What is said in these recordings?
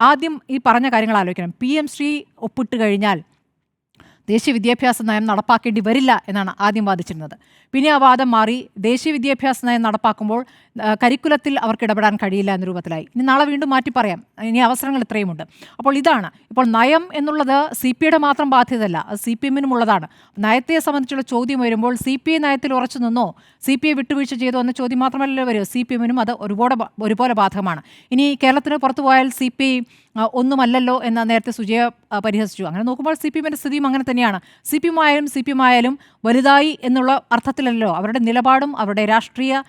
ആദ്യം ഈ പറഞ്ഞ കാര്യങ്ങൾ ആലോചിക്കണം. പി എം ശ്രീ ഒപ്പിട്ട് കഴിഞ്ഞാൽ ദേശീയ വിദ്യാഭ്യാസ നയം നടപ്പാക്കേണ്ടി വരില്ല എന്നാണ് ആദ്യം വാദിച്ചിരുന്നത്. പിന്നെ ആ വാദം മാറി ദേശീയ വിദ്യാഭ്യാസ നയം നടപ്പാക്കുമ്പോൾ കരിക്കുലത്തിൽ അവർക്ക് ഇടപെടാൻ കഴിയില്ല എന്ന രൂപത്തിലായി. ഇനി നാളെ വീണ്ടും മാറ്റി പറയാം. ഇനി അവസരങ്ങൾ ഇത്രയുമുണ്ട്. അപ്പോൾ ഇതാണ്. ഇപ്പോൾ നയം എന്നുള്ളത് സി പി ഐയുടെ മാത്രം ബാധ്യതയല്ല അത് സി പി എമ്മിനും ഉള്ളതാണ് നയത്തെ സംബന്ധിച്ചുള്ള ചോദ്യം വരുമ്പോൾ സി പി ഐ നയത്തിൽ ഉറച്ചു നിന്നോ സി പി ഐ വിട്ടുവീഴ്ച ചെയ്തോ എന്ന ചോദ്യം മാത്രമല്ലല്ലോ വരിക. സി പി എമ്മിനും അത് ഒരുപാട് ഒരുപോലെ ബാധകമാണ്. ഇനി കേരളത്തിന് പുറത്തു പോയാൽ സി പി ഐ ഒന്നുമല്ലല്ലോ എന്ന് നേരത്തെ സുജയ പരിഹസിച്ചു. അങ്ങനെ നോക്കുമ്പോൾ സി പി എമ്മിന്റെ സ്ഥിതിയും അങ്ങനെ തന്നെയാണ്. സി പി എം ആയാലും സി പി എം ആയാലും വലുതായി എന്നുള്ള അർത്ഥത്തിലല്ലോ അവരുടെ നിലപാടും അവരുടെ രാഷ്ട്രീയ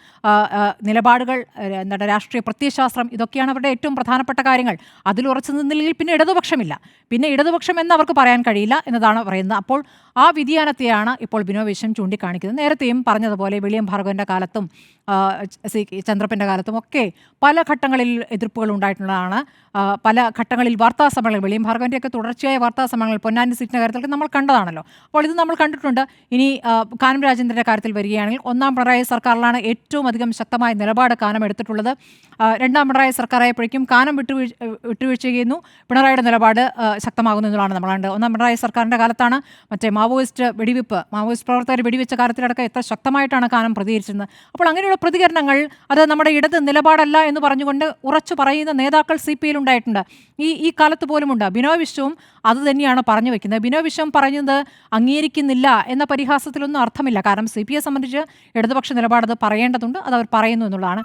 നിലപാടുകൾ എന്താണ് രാഷ്ട്രീയ പ്രത്യയശാസ്ത്രം ഇതൊക്കെയാണ് അവരുടെ ഏറ്റവും പ്രധാനപ്പെട്ട കാര്യങ്ങൾ. അതിൽ ഉറച്ചു നിന്നില്ലെങ്കിൽ പിന്നെ ഇടതുപക്ഷമില്ല. പിന്നെ ഇടതുപക്ഷം എന്ന് അവർക്ക് പറയാൻ കഴിയില്ല എന്നതാണ് പറയുന്നത്. അപ്പോൾ ആ വ്യതിയാനത്തെയാണ് ഇപ്പോൾ ബിനോ വിശ്വം ചൂണ്ടിക്കാണിക്കുന്നത്. നേരത്തെയും പറഞ്ഞതുപോലെ വിളിയം ഭാർഗവന്റെ കാലത്തും സി ചന്ദ്രപ്പന്റെ കാലത്തും ഒക്കെ പല ഘട്ടങ്ങളിൽ എതിർപ്പുകൾ ഉണ്ടായിട്ടുള്ളതാണ്. പല ഘട്ടങ്ങളിൽ വാർത്താ സമ്മേളനം വിളിയും ഭാർഗവന്റെയൊക്കെ തുടർച്ചയായ വാർത്താ സമ്മേളനങ്ങൾ പൊന്നാനി സീറ്റിന്റെ കാര്യത്തിലൊക്കെ നമ്മൾ കണ്ടതാണല്ലോ. അപ്പോൾ ഇത് നമ്മൾ കണ്ടിട്ടുണ്ട്. ഇനി കാനം രാജേന്ദ്രന്റെ കാര്യത്തിൽ വരികയാണെങ്കിൽ ഒന്നാം പിണറായി സർക്കാരിലാണ് ഏറ്റവും അധികം ശക്തമായ നിലപാട് കാനം എടുത്തിട്ടുള്ളത്. രണ്ടാം പിണറായി സർക്കാരായപ്പോഴേക്കും കാനം വിട്ടുവീഴ്ച വിട്ടുവീഴ്ച ചെയ്യുന്നു പിണറായിയുടെ നിലപാട് ശക്തമാകുന്നു എന്നുള്ളതാണ് നമ്മൾ കണ്ടത്. ഒന്നാം പിണറായി സർക്കാരിന്റെ കാലത്താണ് മറ്റേ മാവോയിസ്റ്റ് വെടിവെപ്പ് മാവോയിസ്റ്റ് പ്രവർത്തകർ വെടിവെച്ച കാര്യത്തിലടക്കം എത്ര ശക്തമായിട്ടാണ് കാനം പ്രതികരിച്ചിരുന്നത്. അപ്പോൾ അങ്ങനെയുള്ള പ്രതികരണങ്ങൾ അത് നമ്മുടെ ഇടത് നിലപാടല്ല എന്ന് പറഞ്ഞുകൊണ്ട് ഉറച്ചു പറയുന്ന നേതാക്കൾ സി പി ഉണ്ടായിട്ടുണ്ട്. ഈ ഈ കാലത്ത് പോലുമുണ്ട്. ബിനോയ് വിശ്വവും അത് തന്നെയാണ് പറഞ്ഞു വെക്കുന്നത്. ബിനോയ് വിശ്വം പറഞ്ഞത് അംഗീകരിക്കുന്നില്ല എന്ന പരിഹാസത്തിലൊന്നും അർത്ഥമില്ല. കാരണം സി പി ഐ സംബന്ധിച്ച് ഇടതുപക്ഷ നിലപാടത് പറയേണ്ടതുണ്ട്. അത് അവർ പറയുന്നു എന്നുള്ളതാണ്.